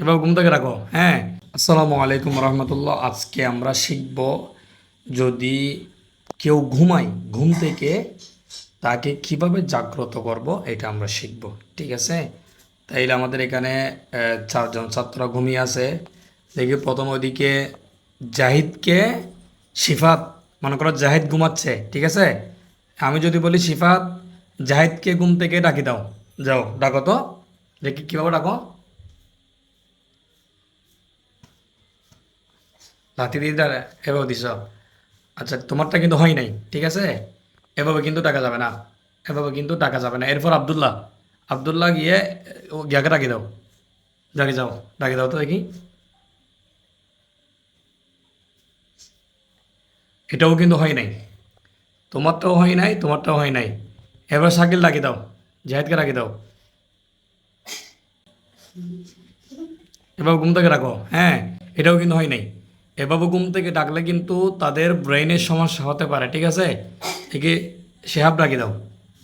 এবার ঘুম থেকে রাখো। হ্যাঁ। আসসালামু আলাইকুম রহমতুল্লাহ। আজকে আমরা শিখব যদি কেউ ঘুমায়, ঘুম থেকে তাকে কীভাবে জাগ্রত করব, এটা আমরা শিখব। ঠিক আছে? তাইলে আমাদের এখানে চারজন ছাত্র ঘুমিয়ে আছে। দেখি প্রথম ওইদিকে জাহিদকে শিফাত, মনে করো জাহিদ ঘুমাচ্ছে, ঠিক আছে? আমি যদি বলি শিফাত, জাহিদকে ঘুম থেকে ডাকি দাও। যাও, ডাকো তো। দেখি কীভাবে ডাকো? লাথি দিয়ে দাঁড়া, এভাবে দিছ। আচ্ছা তোমারটা কিন্তু হয় নাই, ঠিক আছে? এভাবে কিন্তু টাকা যাবে না, এভাবে কিন্তু টাকা যাবে না। এরপর আবদুল্লাহ আবদুল্লাহ গিয়ে, ও গ্যাকে ডাকি দাও। ডাকি যাও, ডাকি দাও তো দেখি। এটাও কিন্তু হয় নাই। তোমারটাও হয় নাই, তোমারটাও হয় নাই। এবার শাকিল ডাকি দাও, জাহেদকে ডাকি দাও। এবার ঘুম থেকে রাখো হ্যাঁ এটাও কিন্তু হয় নাই। এভাবে ঘুম থেকে ডাকলে কিন্তু তাদের ব্রেনের সমস্যা হতে পারে ঠিক আছে? একে শেহাব ডাকি দাও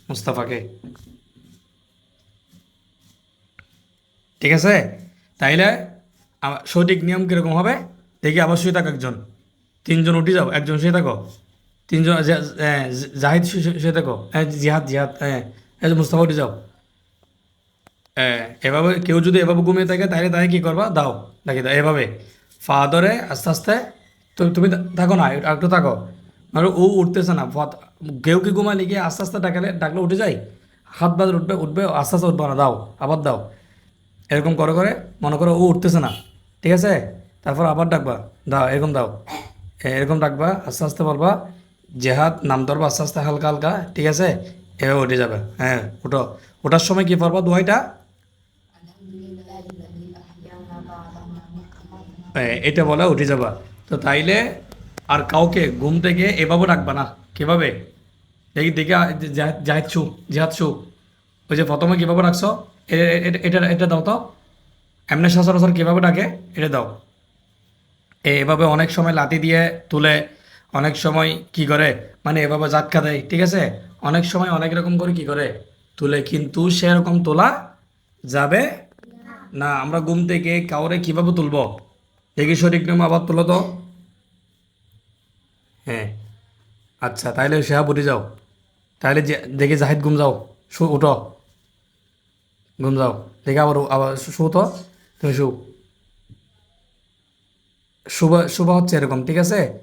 মুস্তাফাকে। ঠিক আছে? তাইলে সঠিক নিয়ম কীরকম হবে? দেখি আবার শুয়ে থাকো একজন। তিনজন উঠে যাও একজন শুয়ে থাকো। তিনজন হ্যাঁ, জাহিদ শুয়ে থাকো। হ্যাঁ জিহাদ জিহাদ হ্যাঁ। মুস্তাফা উঠে যাও। হ্যাঁ, এভাবে কেউ যদি এভাবে ঘুমিয়ে থাকে তাহলে তাই কি করবা? দাও দেখি দাও এভাবে। ফা ধরে আস্তে আস্তে তো তুমি থাকো না একটু- থাকো। মানে ও উঠতেছে না ফত- কেউ কি ঘুমালে গিয়ে আস্তে আস্তে ডাকলে ডাকলে উঠে যায়? হাত বাদ উঠবে উঠবে আস্তে আস্তে উঠবে না দাও আবার দাও। এরকম করে করে মনে করো ও উঠতেছে না ঠিক আছে? তারপর আবার ডাকবা দাও এরকম দাও। এরকম ডাকবা আস্তে আস্তে বলবা জেহাদ নাম ধরবা আস্তে আস্তে হালকা হালকা ঠিক আছে? এভাবে উঠে যাবে হ্যাঁ উঠো। ওঠার সময় কি পড়বা দোয়াইটা? এটা বলে উঠে যাবা। তো তাইলে আর কাউকে ঘুম থেকে এভাবে রাখবা না। কীভাবে? দেখি দেখি জিহাদ ছু ওই যে প্রথমে কীভাবে রাখছো এটা এটা দাও তো। এমনি সচরাচর কীভাবে ডাকে? এটা দাও। এভাবে অনেক সময় লাতি দিয়ে তুলে, অনেক সময় কি করে? মানে এভাবে জাটকা দেয়, ঠিক আছে? অনেক সময় অনেক রকম করে কি করে? তুলে কিন্তু সেরকম তোলা যাবে না, আমরা ঘুম থেকে কাউরে কীভাবে তুলবো? দেখি সঠিক নিয়ম আবার তুলো তো। হ্যাঁ। আচ্ছা তাইলে সেহা উঠে যাও। তাহলে দেখি জাহিদ ঘুম যাও। শু, উঠো। ঘুম যাও। দেখি আবার আবার শু- তো। তুমি শু। শুভ শুভ হচ্ছে এরকম, ঠিক আছে?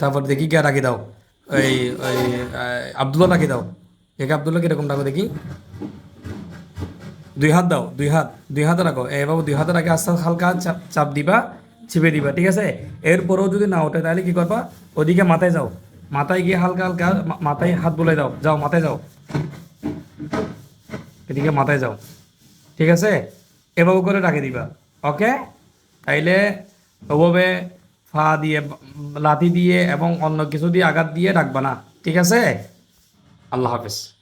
তারপর দেখি কে রাখি দাও। ওই ওই আবদুল্লাহ রাখি দাও। দেখি আবদুল্লাহ কীরকম রাখো দেখি। দুই হাত দাও, দুই হাত, দুই হাতে রাখো। এভাবে দুই হাতে রাখে, আস্তে হালকা চাপ চাপ দিবা, চিপে দিবা, ঠিক আছে? এরপরেও যদি না ওঠে, তাহলে কি করবা? ওদিকে মাথায় যাও। মাথায় গিয়ে হালকা হালকা মাথায় হাত বলে দাও। যাও, মাথায় যাও। এদিকে মাথায় যাও। ঠিক আছে? এভাবে করে রাখে দিবা। ওকে? তাইলে ওভাবে ফা দিয়ে, লাথি দিয়ে এবং অন্য কিছু দিয়ে আঘাত দিয়ে রাখবা না। ঠিক আছে? আল্লাহ হাফেজ।